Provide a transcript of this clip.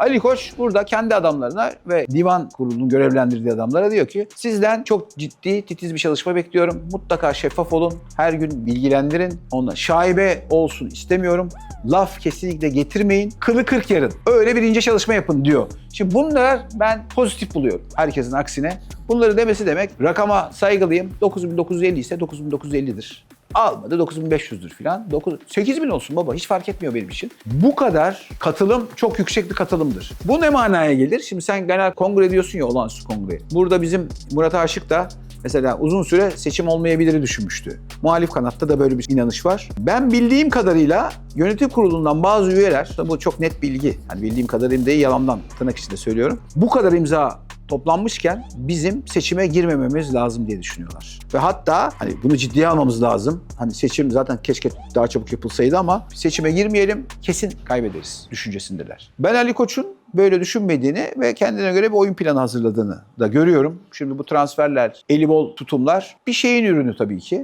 Ali Koç burada kendi adamlarına ve divan kurulunun görevlendirdiği adamlara diyor ki sizden çok ciddi titiz bir çalışma bekliyorum. Mutlaka şeffaf olun. Her gün bilgilendirin. Onunla şaibe olsun istemiyorum. Laf kesinlikle getirmeyin. Kılı kırk yarın. Öyle bir ince çalışma yapın diyor. Şimdi bunlar ben pozitif buluyorum. Herkesin aksine. Bunları demesi demek rakama saygılıyım. 9950 ise 9950'dir. Almadı 9500'dür filan. 9 8000 olsun baba hiç fark etmiyor benim için. Bu kadar katılım çok yüksek bir katılımdır. Bu ne manaya gelir? Şimdi sen genel kongre diyorsun ya olağanüstü kongre. Burada bizim Murat Aşık da mesela uzun süre seçim olmayabiliri düşünmüştü. Muhalif kanatta da böyle bir inanış var. Ben bildiğim kadarıyla yönetim kurulundan bazı üyeler, bu çok net bilgi, hani bildiğim kadarıyla değil yalandan tırnak içinde söylüyorum. Bu kadar imza toplanmışken bizim seçime girmememiz lazım diye düşünüyorlar. Ve hatta hani bunu ciddiye almamız lazım. Hani seçim zaten keşke daha çabuk yapılsaydı ama seçime girmeyelim kesin kaybederiz düşüncesindeler. Ben Ali Koç'un böyle düşünmediğini ve kendine göre bir oyun planı hazırladığını da görüyorum. Şimdi bu transferler, eli bol tutumlar bir şeyin ürünü tabii ki.